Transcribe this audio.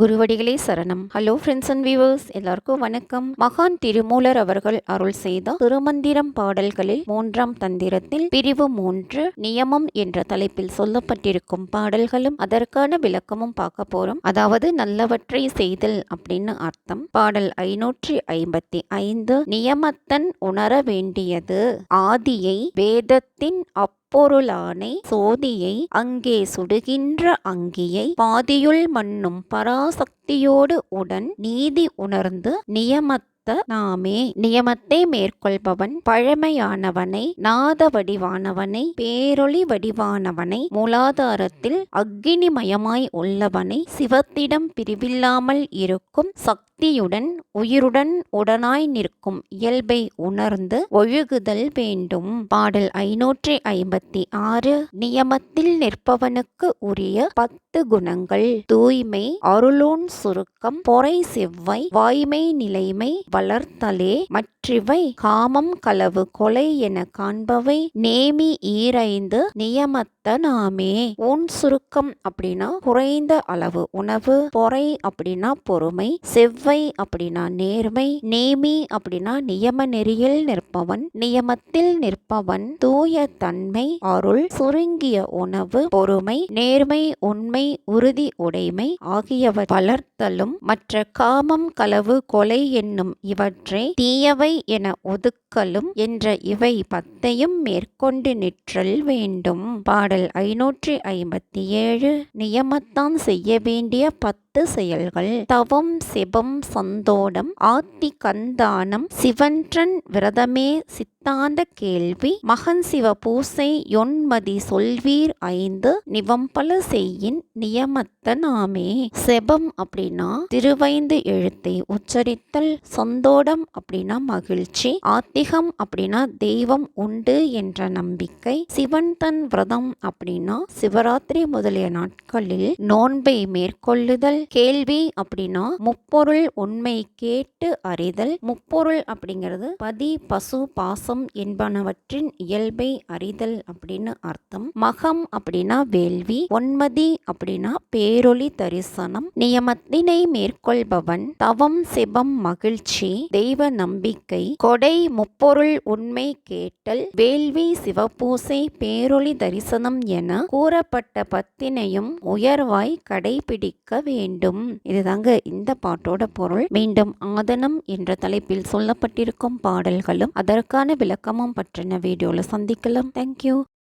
குருவடிகளே சரணம். Hello friends and viewers எல்லாருக்கும் வணக்கம். மகான் திருமூலர் அவர்கள் அருள் செய்த திருமந்திரம் பாடல்களில் மூன்றாம் தந்திரத்தில் பிரிவு மூன்று நியமம் என்ற தலைப்பில் சொல்லப்பட்டிருக்கும் பாடல்களும் அதற்கான விளக்கமும் பார்க்க போறோம். அதாவது நல்லவற்றை செய்தல் அப்படின்னு அர்த்தம். பாடல் ஐநூற்றி ஐம்பத்தி ஐந்து நியமத்தன் உணர வேண்டியது ஆதியை வேதத்தின் அப் பொருளானை சோதியை அங்கே சுடுகின்ற அங்கியை பாதியுள் மண்ணும் பராசக்தி பக்தியோடு உடன் நீதி உணர்ந்து நியமத் நாமே. நியமத்தை மேற்கொள்பவன் பழமையானவனை நாத வடிவானவனை பேரொளி வடிவானவனை மூலாதாரத்தில் அக்னிமயமாய் உள்ளவனை சிவத்திடம் பிரிவில்லாமல் இருக்கும் சக்தியுடன் உயிருடன் உடனாய் நிற்கும் இயல்பை உணர்ந்து ஒழுகுதல் வேண்டும். பாடல் ஐநூற்றி ஐம்பத்தி ஆறு. நியமத்தில் நிற்பவனுக்கு உரிய பத்து குணங்கள். தூய்மை அருளோன் சுருக்கம். பொறை செவ்வை வாய்மை நிலைமை வளர்த்தலே மற்றிவை காமம் களவு கொலை என காண்பவை நேமி ஈரைந்து நியமத்த நாமே. ஊன் சுருக்கம் அப்படின்னா குறைந்த அளவு உணவு பொறை அப்படின்னா பொறுமை செவ்வை அப்படின்னா நேர்மை நேமி அப்படின்னா நியம நெறியில் நிற்பவன் நியமத்தில் நிற்பவன் தூய தன்மை அருள் சுருங்கிய உணவு பொறுமை நேர்மை உண்மை உறுதி உடைமை ஆகியவை வளர் கடத்தலும் மற்ற காமம் களவு கொலை என்னும் இவற்றை தீயவை என ஒதுக்க ஒதுக்கலும் என்ற இவை பத்தையும் மேற்கொண்டு நிற்றல் வேண்டும். பாடல் ஐநூற்றி ஐம்பத்தி ஏழு நியமத்தான் செய்ய வேண்டிய பத்து செயல்கள். தவம் செபம் சந்தோடம் ஆத்தி கந்தானம் சிவன்றன் விரதமே சித்தாந்த கேள்வி மகன் சிவ பூசை யொன்மதி சொல்வீர் ஐந்து நிவம்பல செய்யின் நியமத்த நாமே. செபம் அப்படின்னா திருவைந்து எழுத்தை உச்சரித்தல் சந்தோடம் அப்படின்னா மகிழ்ச்சி ஆத்தி தெய்வீகம் அப்படின்னா தெய்வம் உண்டு என்ற நம்பிக்கை. சிவன் தன் விரதம் அப்படின்னா சிவராத்திரி முதலிய நாட்களில் நோன்பை மேற்கொள்ளுதல். கேள்வி அப்படின்னா முப்பொருள் உண்மை கேட்டு அறிதல். முப்பொருள் அப்படிங்கிறது பதி பசு பாசம் என்பனவற்றின் இயல்பை அறிதல் அப்படின்னு அர்த்தம். மகம் அப்படின்னா வேள்வி. ஒன்மதி அப்படின்னா பேரொளி தரிசனம். நியமத்தினை மேற்கொள்பவன் தவம் சிவம் மகிழ்ச்சி தெய்வ நம்பிக்கை. கொடை முப்பொருள் உண்மை கேட்டல் வேள்வி சிவபூசை பேரொளி தரிசனம் என கூறப்பட்ட பத்தினையும் உயர்வாய் கடைபிடிக்க வேண்டும். இதுதாங்க இந்த பாட்டோட பொருள். மீண்டும் ஆதனம் என்ற தலைப்பில் சொல்லப்பட்டிருக்கும் பாடல்களும் அதற்கான விளக்கமும் பற்றின வீடியோவில் சந்திக்கலாம். தேங்க்யூ